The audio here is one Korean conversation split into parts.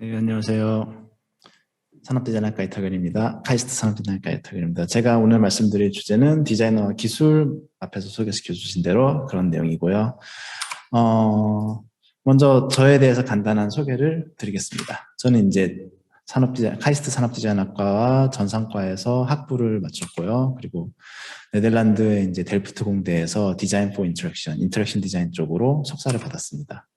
네, 안녕하세요. 산업디자인학과 이탁은입니다. 카이스트 산업디자인학과 이탁은입니다. 제가 오늘 말씀드릴 주제는 디자이너와 기술 앞에서 소개시켜 주신 대로 그런 내용이고요. 어, 먼저 저에 대해서 간단한 소개를 드리겠습니다. 저는 이제 산업디자인, 카이스트 산업디자인학과와 전상과에서 학부를 마쳤고요. 그리고 네덜란드의 이제 델프트 공대에서 디자인 포 인터랙션, 인터랙션 디자인 쪽으로 석사를 받았습니다.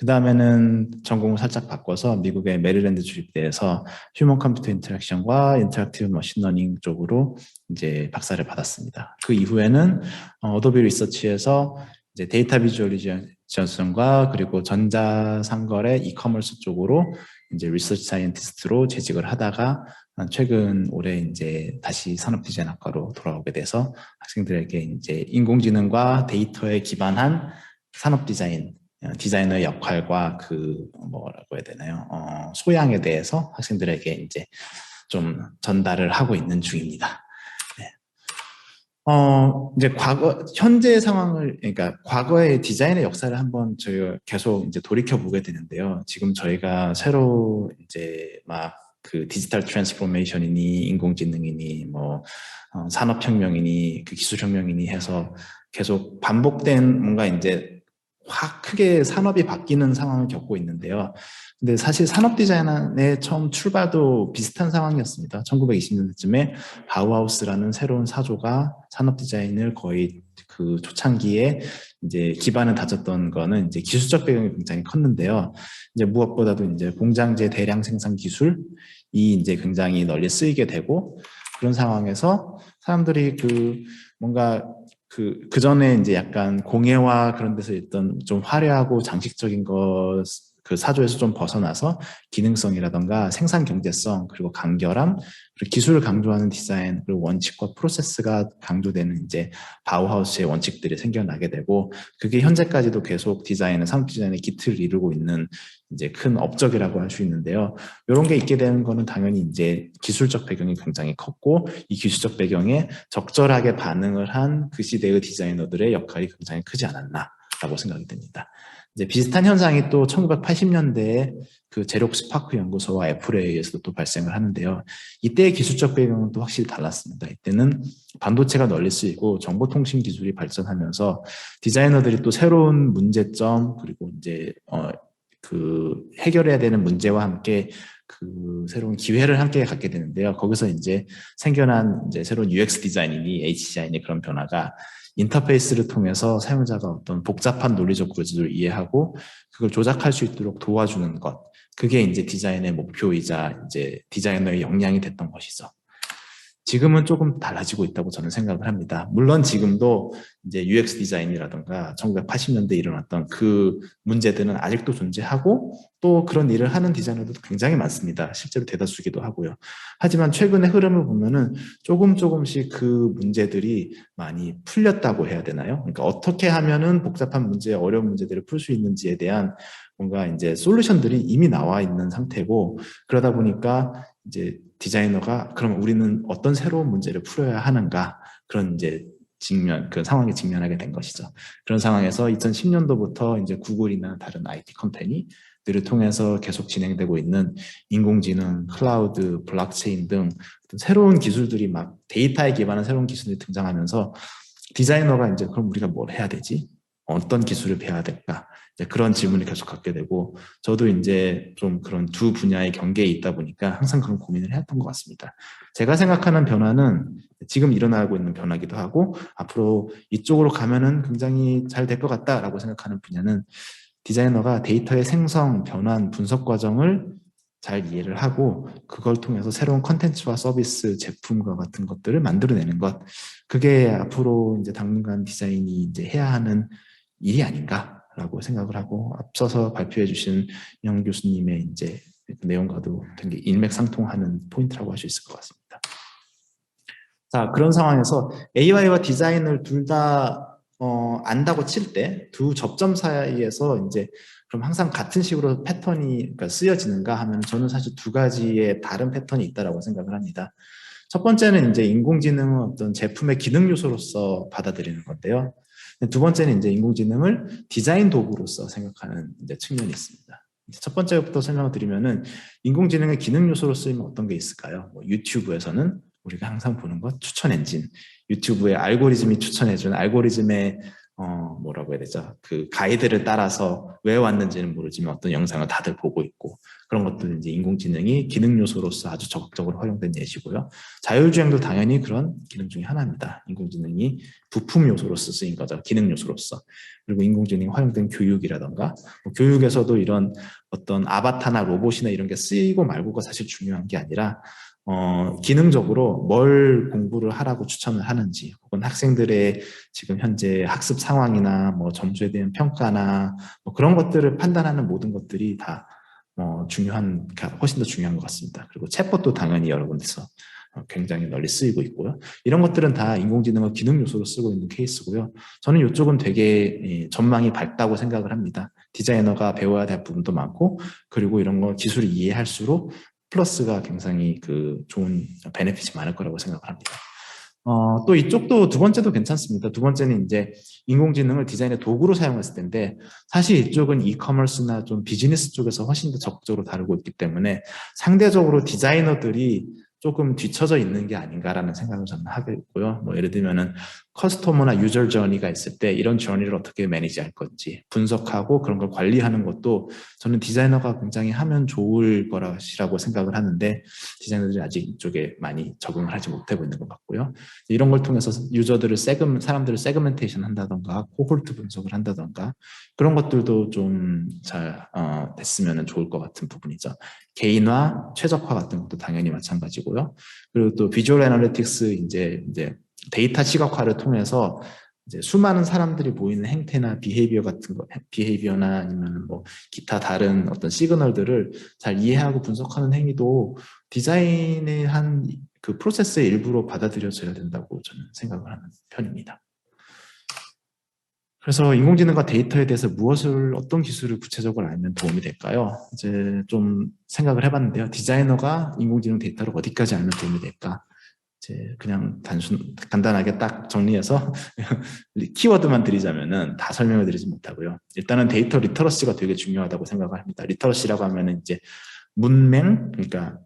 그 다음에는 전공을 살짝 바꿔서 미국의 메릴랜드 주립대에서 휴먼 컴퓨터 인터랙션과 인터랙티브 머신러닝 쪽으로 이제 박사를 받았습니다. 그 이후에는 어도비 리서치에서 이제 데이터 비주얼리제이션과 그리고 전자상거래 이커머스 쪽으로 이제 리서치 사이언티스트로 재직을 하다가 최근 올해 이제 다시 산업 디자인학과로 돌아오게 돼서 학생들에게 이제 인공지능과 데이터에 기반한 산업 디자인 디자이너의 역할과 그 뭐라고 해야 되나요? 어, 소양에 대해서 학생들에게 이제 좀 전달을 하고 있는 중입니다. 네. 어, 이제 과거, 현재 상황을, 그러니까 과거의 디자인의 역사를 한번 저희가 계속 이제 돌이켜 보게 되는데요. 지금 저희가 새로 이제 막 그 디지털 트랜스포메이션이니 인공지능이니 뭐 어, 산업혁명이니 그 기술혁명이니 해서 계속 반복된 뭔가 이제 확 크게 산업이 바뀌는 상황을 겪고 있는데요. 근데 사실 산업 디자인의 처음 출발도 비슷한 상황이었습니다. 1920년대쯤에 바우하우스라는 새로운 사조가 산업 디자인을 거의 그 초창기에 이제 기반을 다졌던 거는 이제 기술적 배경이 굉장히 컸는데요. 이제 무엇보다도 이제 공장제 대량 생산 기술이 이제 굉장히 널리 쓰이게 되고 그런 상황에서 사람들이 그 뭔가 그, 그 전에 이제 약간 공예와 그런 데서 있던 좀 화려하고 장식적인 것, 그 사조에서 좀 벗어나서 기능성이라던가 생산 경제성, 그리고 간결함, 그리고 기술을 강조하는 디자인, 그리고 원칙과 프로세스가 강조되는 이제 바우하우스의 원칙들이 생겨나게 되고, 그게 현재까지도 계속 디자인은 산업 디자인의 기틀을 이루고 있는 이제 큰 업적이라고 할 수 있는데요. 이런 게 있게 되는 거는 당연히 이제 기술적 배경이 굉장히 컸고 이 기술적 배경에 적절하게 반응을 한 그 시대의 디자이너들의 역할이 굉장히 크지 않았나라고 생각이 됩니다. 이제 비슷한 현상이 또 1980년대에 그 제록 스파크 연구소와 애플에 의해서도 또 발생을 하는데요. 이때의 기술적 배경은 또 확실히 달랐습니다. 이때는 반도체가 널리 쓰이고 정보통신 기술이 발전하면서 디자이너들이 또 새로운 문제점 그리고 이제 어, 그 해결해야 되는 문제와 함께 그 새로운 기회를 함께 갖게 되는데요. 거기서 이제 생겨난 이제 새로운 UX 디자인이니 HDI니 그런 변화가 인터페이스를 통해서 사용자가 어떤 복잡한 논리적 구조를 이해하고 그걸 조작할 수 있도록 도와주는 것. 그게 이제 디자인의 목표이자 이제 디자이너의 역량이 됐던 것이죠. 지금은 조금 달라지고 있다고 저는 생각을 합니다. 물론 지금도 이제 UX 디자인이라든가 1980년대에 일어났던 그 문제들은 아직도 존재하고 또 그런 일을 하는 디자이너들도 굉장히 많습니다. 실제로 대다수기도 하고요. 하지만 최근의 흐름을 보면은 조금 조금씩 그 문제들이 많이 풀렸다고 해야 되나요? 그러니까 어떻게 하면은 복잡한 문제, 어려운 문제들을 풀 수 있는지에 대한 뭔가 이제 솔루션들이 이미 나와 있는 상태고 그러다 보니까 이제 디자이너가 그럼 우리는 어떤 새로운 문제를 풀어야 하는가 그런 이제 직면 그 상황에 직면하게 된 것이죠. 그런 상황에서 2010년도부터 이제 구글이나 다른 IT 컴퍼니들을 통해서 계속 진행되고 있는 인공지능, 클라우드, 블록체인 등 새로운 기술들이 막 데이터에 기반한 새로운 기술이 등장하면서 디자이너가 이제 그럼 우리가 뭘 해야 되지? 어떤 기술을 배워야 될까? 그런 질문을 계속 갖게 되고 저도 이제 좀 그런 두 분야의 경계에 있다 보니까 항상 그런 고민을 해왔던 것 같습니다. 제가 생각하는 변화는 지금 일어나고 있는 변화기도 하고 앞으로 이쪽으로 가면은 굉장히 잘 될 것 같다라고 생각하는 분야는 디자이너가 데이터의 생성, 변환, 분석 과정을 잘 이해를 하고 그걸 통해서 새로운 컨텐츠와 서비스, 제품과 같은 것들을 만들어내는 것 그게 앞으로 이제 당분간 디자인이 이제 해야 하는 일이 아닌가 라고 생각을 하고 앞서서 발표해 주신 영 교수님의 이제 내용과도 되게 일맥상통하는 포인트라고 할 수 있을 것 같습니다. 자, 그런 상황에서 AI와 디자인을 둘다 어, 안다고 칠 때 두 접점 사이에서 이제 그럼 항상 같은 식으로 패턴이 그러니까 쓰여지는가 하면 저는 사실 두 가지의 다른 패턴이 있다라고 생각을 합니다. 첫 번째는 이제 인공지능은 어떤 제품의 기능 요소로서 받아들이는 건데요. 두 번째는 이제 인공지능을 디자인 도구로서 생각하는 이제 측면이 있습니다. 첫 번째부터 설명을 드리면은 인공지능의 기능 요소로 쓰이면 어떤 게 있을까요? 뭐 유튜브에서는 우리가 항상 보는 것 추천 엔진, 유튜브의 알고리즘이 추천해준 알고리즘의 어 뭐라고 해야 되죠? 그 가이드를 따라서 왜 왔는지는 모르지만 어떤 영상을 다들 보고 있고 그런 것들 이제 인공지능이 기능 요소로서 아주 적극적으로 활용된 예시고요. 자율주행도 당연히 그런 기능 중에 하나입니다. 인공지능이 부품 요소로서 쓰인 거죠. 기능 요소로서. 그리고 인공지능이 활용된 교육이라던가 뭐 교육에서도 이런 어떤 아바타나 로봇이나 이런 게 쓰이고 말고가 사실 중요한 게 아니라 어, 기능적으로 뭘 공부를 하라고 추천을 하는지, 혹은 학생들의 지금 현재 학습 상황이나 뭐 점수에 대한 평가나 뭐 그런 것들을 판단하는 모든 것들이 다 어, 중요한, 훨씬 더 중요한 것 같습니다. 그리고 챗봇도 당연히 여러 군데서 어, 굉장히 널리 쓰이고 있고요. 이런 것들은 다 인공지능을 기능 요소로 쓰고 있는 케이스고요. 저는 이쪽은 되게 전망이 밝다고 생각을 합니다. 디자이너가 배워야 될 부분도 많고, 그리고 이런 거 기술을 이해할수록 플러스가 굉장히 그 좋은 베네핏이 많을 거라고 생각을 합니다. 어, 또 이쪽도 두 번째도 괜찮습니다. 두 번째는 이제 인공지능을 디자인의 도구로 사용했을 텐데 사실 이쪽은 이커머스나 좀 비즈니스 쪽에서 훨씬 더 적극적으로 다루고 있기 때문에 상대적으로 디자이너들이 조금 뒤쳐져 있는 게 아닌가라는 생각을 저는 하고 있고요. 뭐 예를 들면은 커스터머나 유저 저니가 있을 때 이런 저니를 어떻게 매니지할 건지 분석하고 그런 걸 관리하는 것도 저는 디자이너가 굉장히 하면 좋을 거라고 생각을 하는데 디자이너들이 아직 이쪽에 많이 적응을 하지 못하고 있는 것 같고요. 이런 걸 통해서 유저들을 세금 사람들을 세그멘테이션 한다던가 코홀트 분석을 한다던가 그런 것들도 좀잘 어, 됐으면 좋을 것 같은 부분이죠. 개인화, 최적화 같은 것도 당연히 마찬가지고요. 그리고 또 비주얼 애널리틱스 이제 이제 데이터 시각화를 통해서 이제 수많은 사람들이 보이는 행태나 비헤이비어 같은 거, 비헤이비어나 아니면 뭐 기타 다른 어떤 시그널들을 잘 이해하고 분석하는 행위도 디자인의 한 그 프로세스의 일부로 받아들여져야 된다고 저는 생각을 하는 편입니다. 그래서 인공지능과 데이터에 대해서 무엇을 어떤 기술을 구체적으로 알면 도움이 될까요? 이제 좀 생각을 해봤는데요. 디자이너가 인공지능 데이터를 어디까지 알면 도움이 될까? 이제 그냥 단순 간단하게 딱 정리해서 키워드만 드리자면은 다 설명을 드리지 못하고요. 일단은 데이터 리터러시가 되게 중요하다고 생각을 합니다. 리터러시라고 하면은 이제 문맹 그러니까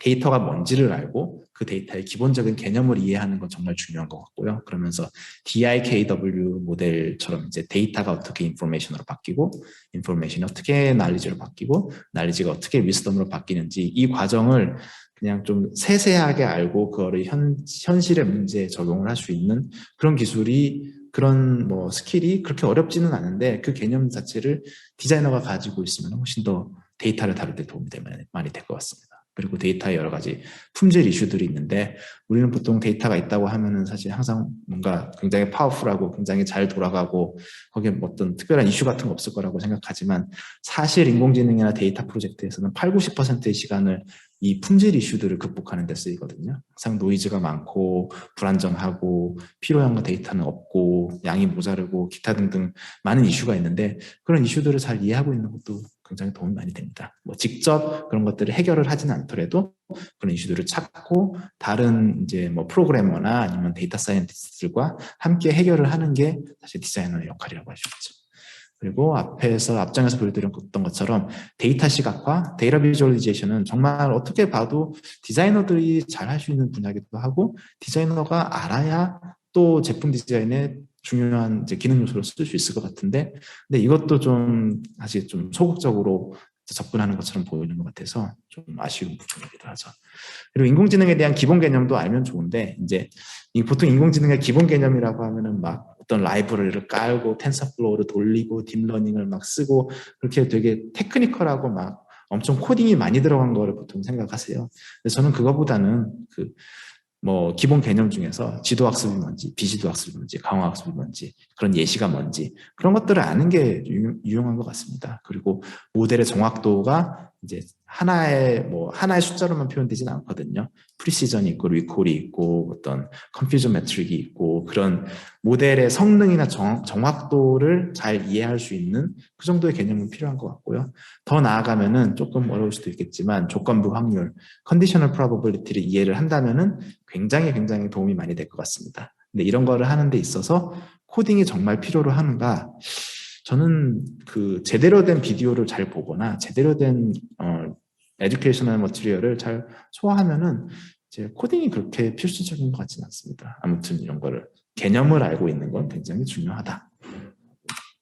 데이터가 뭔지를 알고 그 데이터의 기본적인 개념을 이해하는 건 정말 중요한 것 같고요. 그러면서 DIKW 모델처럼 이제 데이터가 어떻게 인포메이션으로 바뀌고 인포메이션이 어떻게 날리지로 바뀌고 날리지가 어떻게 위스덤으로 바뀌는지 이 과정을 그냥 좀 세세하게 알고 그거를 현, 현실의 문제에 적용을 할 수 있는 그런 기술이 그런 뭐 스킬이 그렇게 어렵지는 않은데 그 개념 자체를 디자이너가 가지고 있으면 훨씬 더 데이터를 다룰 때 도움이 되면 많이 될 것 같습니다. 그리고 데이터에 여러 가지 품질 이슈들이 있는데 우리는 보통 데이터가 있다고 하면은 사실 항상 뭔가 굉장히 파워풀하고 굉장히 잘 돌아가고 거기에 뭐 어떤 특별한 이슈 같은 거 없을 거라고 생각하지만 사실 인공지능이나 데이터 프로젝트에서는 8, 90%의 시간을 이 품질 이슈들을 극복하는 데 쓰이거든요. 항상 노이즈가 많고 불안정하고 필요한 데이터는 없고 양이 모자르고 기타 등등 많은 이슈가 있는데 그런 이슈들을 잘 이해하고 있는 것도 굉장히 도움이 많이 됩니다. 뭐 직접 그런 것들을 해결을 하지는 않더라도 그런 이슈들을 찾고 다른 이제 뭐 프로그래머나 아니면 데이터 사이언티스트들과 함께 해결을 하는 게 사실 디자이너의 역할이라고 할 수 있죠. 그리고 앞에서 앞장에서 보여드렸던 것처럼 데이터 시각화, 데이터 비주얼리제이션은 정말 어떻게 봐도 디자이너들이 잘 할 수 있는 분야기도 하고 디자이너가 알아야 또 제품 디자인에 중요한 이제 기능 요소로 쓸 수 있을 것 같은데 근데 이것도 좀 사실 좀 소극적으로 접근하는 것처럼 보이는 것 같아서 좀 아쉬운 부분이기도 하죠. 그리고 인공지능에 대한 기본 개념도 알면 좋은데 이제 보통 인공지능의 기본 개념이라고 하면은 막 어떤 라이브러리를 깔고 텐서플로우를 돌리고 딥러닝을 막 쓰고 그렇게 되게 테크니컬하고 막 엄청 코딩이 많이 들어간 거를 보통 생각하세요. 근데 저는 그거보다는 그 뭐 기본 개념 중에서 지도학습이 뭔지, 비지도학습이 뭔지, 강화학습이 뭔지, 그런 예시가 뭔지 그런 것들을 아는 게 유용한 것 같습니다. 그리고 모델의 정확도가 이제 하나의 뭐 하나의 숫자로만 표현되지는 않거든요. 프리시전이 있고 리콜이 있고 어떤 컴퓨저 매트릭이 있고 그런 모델의 성능이나 정, 정확도를 잘 이해할 수 있는 그 정도의 개념은 필요한 것 같고요. 더 나아가면은 조금 어려울 수도 있겠지만 조건부 확률, 컨디셔널 프로버빌리티를 이해를 한다면은 굉장히 굉장히 도움이 많이 될 것 같습니다. 근데 이런 거를 하는 데 있어서 코딩이 정말 필요로 하는가? 저는 그 제대로 된 비디오를 잘 보거나 제대로 된 어, 에듀케이셔널 머티리얼을 잘 소화하면은 이제 코딩이 그렇게 필수적인 것 같지는 않습니다. 아무튼 이런 거를 개념을 알고 있는 건 굉장히 중요하다.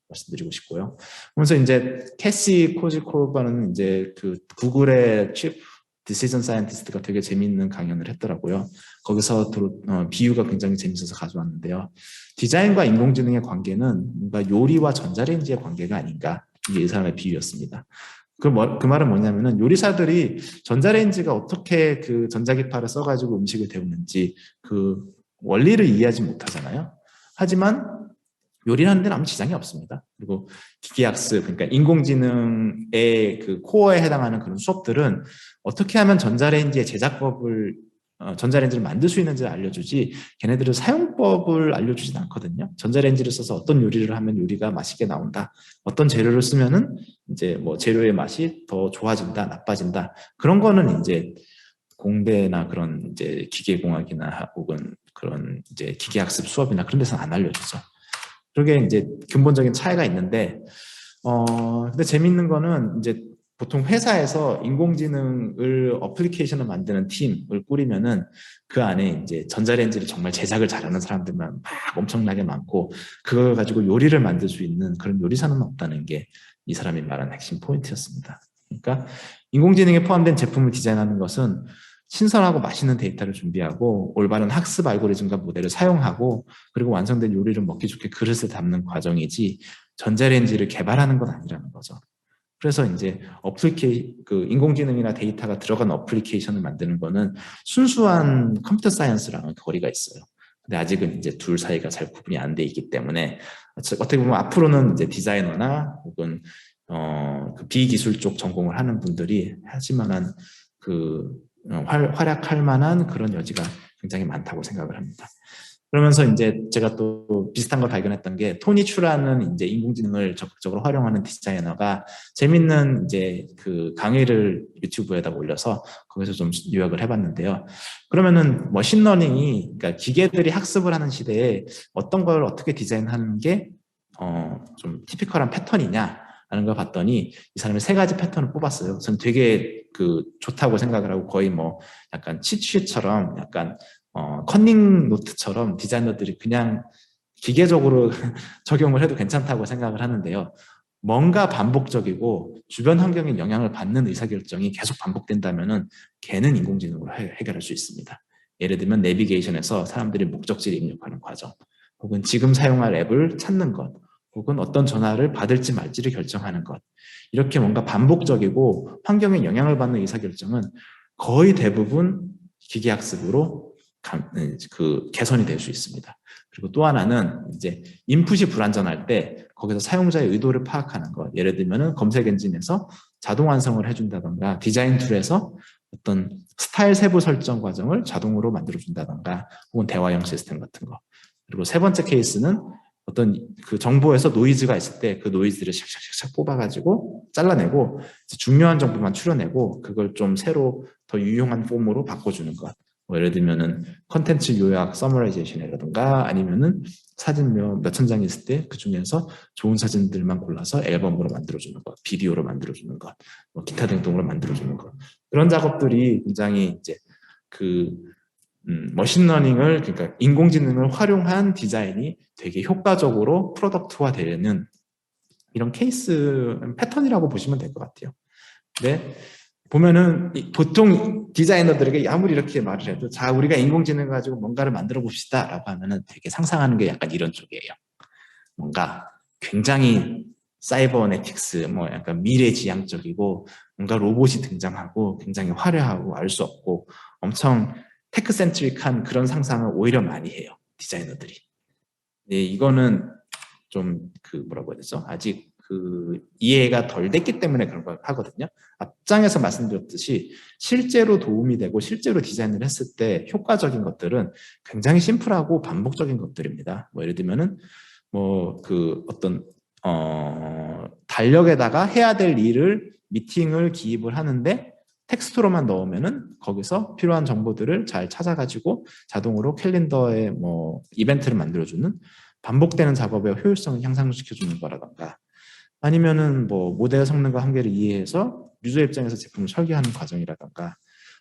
말씀드리고 싶고요. 그래서 이제 캐시 코지코바는 이제 그 구글의 칩 디시전 사이언티스트가 되게 재미있는 강연을 했더라고요. 거기서 어, 비유가 굉장히 재밌어서 가져왔는데요. 디자인과 인공지능의 관계는 뭔가 요리와 전자레인지의 관계가 아닌가 이게 이 사람의 비유였습니다. 그, 뭐, 그 말은 뭐냐면은 요리사들이 전자레인지가 어떻게 그 전자기파를 써가지고 음식을 데우는지 그 원리를 이해하지 못하잖아요. 하지만 요리를 하는 데는 아무 지장이 없습니다. 그리고 기계학습, 그러니까 인공지능의 그 코어에 해당하는 그런 수업들은 어떻게 하면 전자레인지의 제작법을 어, 전자레인지를 만들 수 있는지를 알려주지 걔네들은 사용법을 알려주진 않거든요. 전자레인지를 써서 어떤 요리를 하면 요리가 맛있게 나온다. 어떤 재료를 쓰면은 이제 뭐 재료의 맛이 더 좋아진다, 나빠진다. 그런 거는 이제 공대나 그런 이제 기계공학이나 혹은 그런 이제 기계학습 수업이나 그런 데서는 안 알려주죠. 그게 이제 근본적인 차이가 있는데 어 근데 재밌는 거는 이제 보통 회사에서 인공지능을 어플리케이션을 만드는 팀을 꾸리면은 그 안에 이제 전자레인지를 정말 제작을 잘하는 사람들만 막 엄청나게 많고 그걸 가지고 요리를 만들 수 있는 그런 요리사는 없다는 게 이 사람이 말한 핵심 포인트였습니다. 그러니까 인공지능에 포함된 제품을 디자인하는 것은 신선하고 맛있는 데이터를 준비하고 올바른 학습 알고리즘과 모델을 사용하고 그리고 완성된 요리를 먹기 좋게 그릇에 담는 과정이지 전자레인지를 개발하는 건 아니라는 거죠. 그래서 이제 어플리케이 그 인공지능이나 데이터가 들어간 어플리케이션을 만드는 거는 순수한 컴퓨터 사이언스랑은 거리가 있어요. 근데 아직은 이제 둘 사이가 잘 구분이 안 돼 있기 때문에 어떻게 보면 앞으로는 이제 디자이너나 혹은 어, 그 비기술 쪽 전공을 하는 분들이 하지만한 그 어, 활, 활약할 만한 그런 여지가 굉장히 많다고 생각을 합니다. 그러면서 이제 제가 또 비슷한 걸 발견했던 게 토니 추라는 이제 인공지능을 적극적으로 활용하는 디자이너가 재밌는 이제 그 강의를 유튜브에다 올려서 거기서 좀 요약을 해봤는데요. 그러면은 머신러닝이 그러니까 기계들이 학습을 하는 시대에 어떤 걸 어떻게 디자인하는 게 어 좀 티피컬한 패턴이냐 라는 걸 봤더니 이 사람이 세 가지 패턴을 뽑았어요. 저는 되게 그 좋다고 생각을 하고 거의 뭐 약간 치취처럼 약간 어, 컨닝 노트처럼 디자이너들이 그냥 기계적으로 적용을 해도 괜찮다고 생각을 하는데요. 뭔가 반복적이고 주변 환경에 영향을 받는 의사결정이 계속 반복된다면 걔는 인공지능으로 해결할 수 있습니다. 예를 들면 내비게이션에서 사람들이 목적지를 입력하는 과정 혹은 지금 사용할 앱을 찾는 것 혹은 어떤 전화를 받을지 말지를 결정하는 것 이렇게 뭔가 반복적이고 환경에 영향을 받는 의사결정은 거의 대부분 기계학습으로 네, 그 개선이 될 수 있습니다. 그리고 또 하나는 이제 인풋이 불완전할 때 거기서 사용자의 의도를 파악하는 것. 예를 들면은 검색 엔진에서 자동 완성을 해준다던가 디자인 툴에서 어떤 스타일 세부 설정 과정을 자동으로 만들어준다던가 혹은 대화형 시스템 같은 거. 그리고 세 번째 케이스는 어떤 그 정보에서 노이즈가 있을 때 그 노이즈를 샥샥샥 뽑아가지고 잘라내고 중요한 정보만 추려내고 그걸 좀 새로 더 유용한 폼으로 바꿔주는 것. 뭐 예를 들면은 컨텐츠 요약 서머라이제이션이라든가 아니면은 사진 몇천 장 있을 때 그 중에서 좋은 사진들만 골라서 앨범으로 만들어주는 것, 비디오로 만들어주는 것, 뭐 기타 등등으로 만들어주는 것 그런 작업들이 굉장히 이제 그 음, 머신러닝을 그러니까 인공지능을 활용한 디자인이 되게 효과적으로 프로덕트화 되는 이런 케이스 패턴이라고 보시면 될 것 같아요. 네. 보면은 보통 디자이너들에게 아무리 이렇게 말을 해도 자 우리가 인공지능 가지고 뭔가를 만들어 봅시다 라고 하면은 되게 상상하는 게 약간 이런 쪽이에요. 뭔가 굉장히 사이버네틱스 뭐 약간 미래지향적이고 뭔가 로봇이 등장하고 굉장히 화려하고 알 수 없고 엄청 테크센트릭한 그런 상상을 오히려 많이 해요 디자이너들이. 네 이거는 좀 그 뭐라고 해야 되죠? 아직 그 이해가 덜 됐기 때문에 그런 걸 하거든요. 앞장에서 말씀드렸듯이 실제로 도움이 되고 실제로 디자인을 했을 때 효과적인 것들은 굉장히 심플하고 반복적인 것들입니다. 뭐 예를 들면은 뭐 그 어떤 어 달력에다가 해야 될 일을 미팅을 기입을 하는데 텍스트로만 넣으면은 거기서 필요한 정보들을 잘 찾아가지고 자동으로 캘린더에 뭐 이벤트를 만들어주는 반복되는 작업의 효율성을 향상시켜주는 거라던가 아니면은 뭐 모델 성능과 한계를 이해해서 유저 입장에서 제품을 설계하는 과정이라던가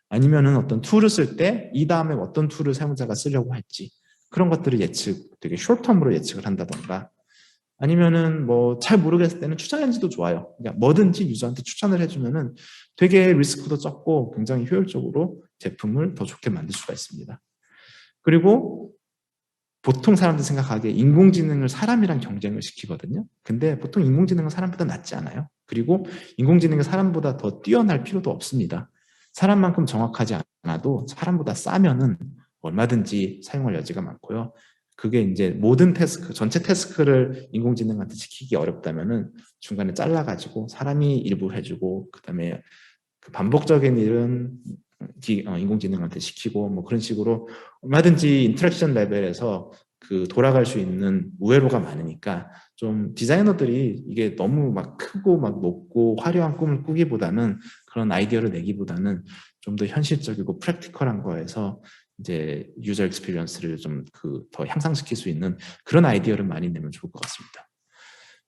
아니면은 어떤 툴을 쓸 때 이 다음에 어떤 툴을 사용자가 쓰려고 할지 그런 것들을 예측 되게 숏텀으로 예측을 한다던가 아니면은 뭐 잘 모르겠을 때는 추천인지도 좋아요. 그러니까 뭐든지 유저한테 추천을 해주면은 되게 리스크도 적고 굉장히 효율적으로 제품을 더 좋게 만들 수가 있습니다. 그리고 보통 사람들 생각하기에 인공지능을 사람이랑 경쟁을 시키거든요. 근데 보통 인공지능은 사람보다 낫지 않아요. 그리고 인공지능이 사람보다 더 뛰어날 필요도 없습니다. 사람만큼 정확하지 않아도 사람보다 싸면은 얼마든지 사용할 여지가 많고요. 그게 이제 모든 태스크, 전체 태스크를 인공지능한테 지키기 어렵다면은 중간에 잘라가지고 사람이 일부 해주고, 그 다음에 그 반복적인 일은 어, 인공지능한테 시키고, 뭐 그런 식으로 얼마든지 인터랙션 레벨에서 그 돌아갈 수 있는 우회로가 많으니까 좀 디자이너들이 이게 너무 막 크고 막 높고 화려한 꿈을 꾸기보다는 그런 아이디어를 내기보다는 좀 더 현실적이고 프랙티컬한 거에서 이제 유저 익스피리언스를 좀 그 더 향상시킬 수 있는 그런 아이디어를 많이 내면 좋을 것 같습니다.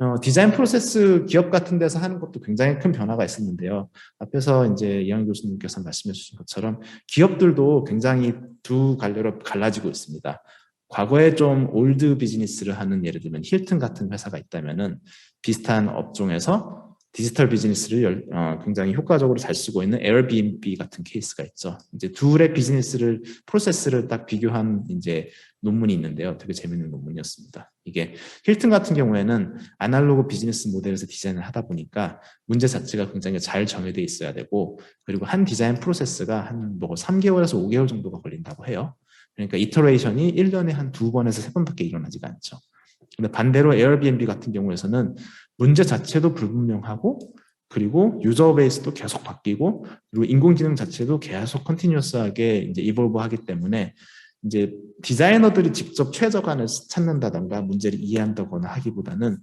어, 디자인 프로세스 기업 같은 데서 하는 것도 굉장히 큰 변화가 있었는데요. 앞에서 이제 이영 교수님께서 말씀해 주신 것처럼 기업들도 굉장히 두 갈래로 갈라지고 있습니다. 과거에 좀 올드 비즈니스를 하는 예를 들면 힐튼 같은 회사가 있다면은 비슷한 업종에서 디지털 비즈니스를 어, 굉장히 효과적으로 잘 쓰고 있는 에어비앤비 같은 케이스가 있죠. 이제 둘의 비즈니스를 프로세스를 딱 비교한 이제 논문이 있는데요. 되게 재밌는 논문이었습니다. 이게 힐튼 같은 경우에는 아날로그 비즈니스 모델에서 디자인을 하다 보니까 문제 자체가 굉장히 잘 정해져 있어야 되고 그리고 한 디자인 프로세스가 한 뭐 3개월에서 5개월 정도가 걸린다고 해요. 그러니까 이터레이션이 1년에 한 두 번에서 세 번밖에 일어나지가 않죠. 근데 반대로 에어비앤비 같은 경우에서는 문제 자체도 불분명하고 그리고 유저 베이스도 계속 바뀌고 그리고 인공지능 자체도 계속 컨티뉴어스하게 이제 이볼브 하기 때문에 이제 디자이너들이 직접 최저간을 찾는다던가 문제를 이해한다거나 하기보다는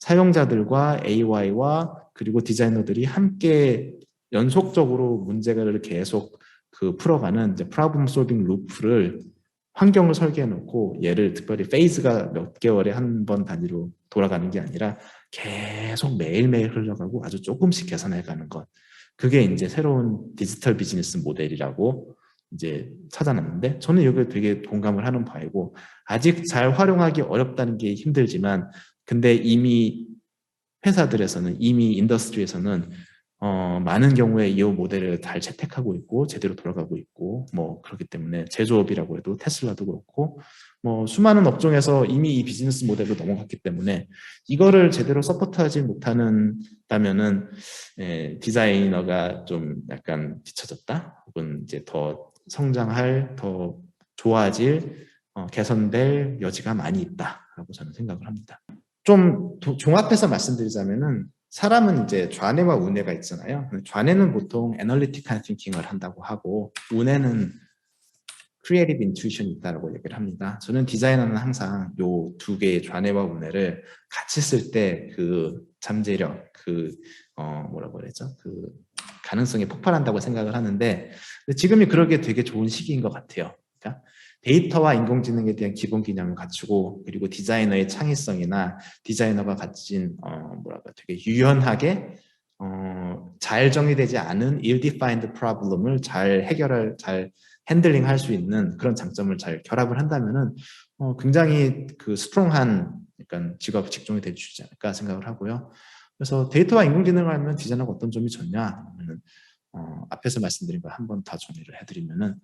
사용자들과 AI와 그리고 디자이너들이 함께 연속적으로 문제를 계속 그 풀어가는 이제 프로블럼 솔빙 루프를 환경을 설계해 놓고 얘를 특별히 페이즈가 몇 개월에 한 번 단위로 돌아가는 게 아니라 계속 매일매일 흘러가고 아주 조금씩 계산해 가는 것. 그게 이제 새로운 디지털 비즈니스 모델이라고 이제 찾아놨는데 저는 여기에 되게 동감을 하는 바이고 아직 잘 활용하기 어렵다는 게 힘들지만 근데 이미 회사들에서는 이미 인더스트리에서는 어, 많은 경우에 이 모델을 잘 채택하고 있고 제대로 돌아가고 있고 뭐 그렇기 때문에 제조업이라고 해도 테슬라도 그렇고 뭐 수많은 업종에서 이미 이 비즈니스 모델로 넘어갔기 때문에 이거를 제대로 서포트하지 못하는다면은 예, 디자이너가 좀 약간 뒤쳐졌다 혹은 이제 더 성장할 더 좋아질 어, 개선될 여지가 많이 있다라고 저는 생각을 합니다. 좀 도, 종합해서 말씀드리자면은 사람은 이제 좌뇌와 우뇌가 있잖아요. 좌뇌는 보통 애널리틱한 띵킹을 한다고 하고 우뇌는 크리에이티브 인투이션이 있다고 얘기를 합니다. 저는 디자이너는 항상 요 두 개의 좌뇌와 우뇌를 같이 쓸 때 그 잠재력, 그 어 뭐라고 그랬죠? 그 가능성이 폭발한다고 생각을 하는데 지금이 그러기에 되게 좋은 시기인 것 같아요. 그러니까 데이터와 인공지능에 대한 기본 개념을 갖추고 그리고 디자이너의 창의성이나 디자이너가 가진 어 뭐랄까 되게 유연하게 어 잘 정의되지 않은 ill-defined problem을 잘 해결할 잘 핸들링 할 수 있는 그런 장점을 잘 결합을 한다면은 어 굉장히 그 스트롱한 약간 직업 직종이 될 수 있지 않을까 생각을 하고요. 그래서 데이터와 인공지능을 하면 디자이너가 어떤 점이 좋냐 하면은 어 앞에서 말씀드린 걸 한번더 정리를 해드리면은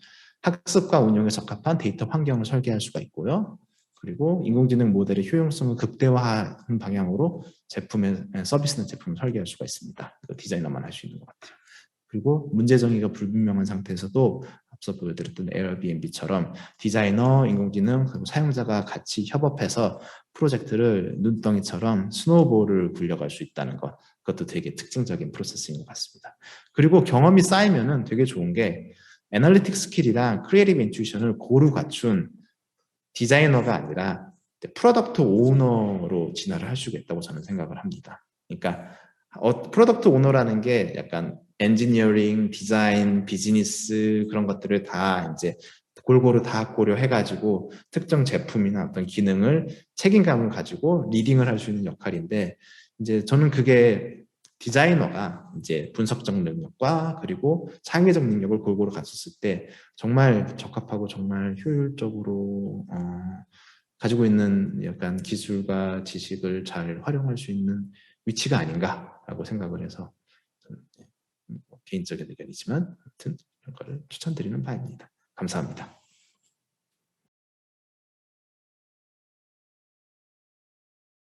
학습과 운영에 적합한 데이터 환경을 설계할 수가 있고요. 그리고 인공지능 모델의 효용성을 극대화하는 방향으로 제품의 서비스나 제품을 설계할 수가 있습니다. 디자이너만 할 수 있는 것 같아요. 그리고 문제 정의가 불분명한 상태에서도 앞서 보여드렸던 에어비앤비처럼 디자이너, 인공지능, 그리고 사용자가 같이 협업해서 프로젝트를 눈덩이처럼 스노우볼을 굴려갈 수 있다는 것 그것도 되게 특징적인 프로세스인 것 같습니다. 그리고 경험이 쌓이면 은 되게 좋은 게 애널리틱 스킬이랑 크리에이티브 인투이션을 고루 갖춘 디자이너가 아니라 프로덕트 오너로 진화를 할 수가 있다고 저는 생각을 합니다. 그러니까 어, 프로덕트 오너라는 게 약간 엔지니어링, 디자인, 비즈니스 그런 것들을 다 이제 골고루 다 고려해가지고 특정 제품이나 어떤 기능을 책임감을 가지고 리딩을 할 수 있는 역할인데 이제 저는 그게 디자이너가 이제 분석적 능력과 그리고 창의적 능력을 골고루 갖췄을 때 정말 적합하고 정말 효율적으로 어, 가지고 있는 약간 기술과 지식을 잘 활용할 수 있는 위치가 아닌가라고 생각을 해서 저는 뭐 개인적인 의견이지만 아무튼 이런 거를 추천드리는 바입니다. 감사합니다.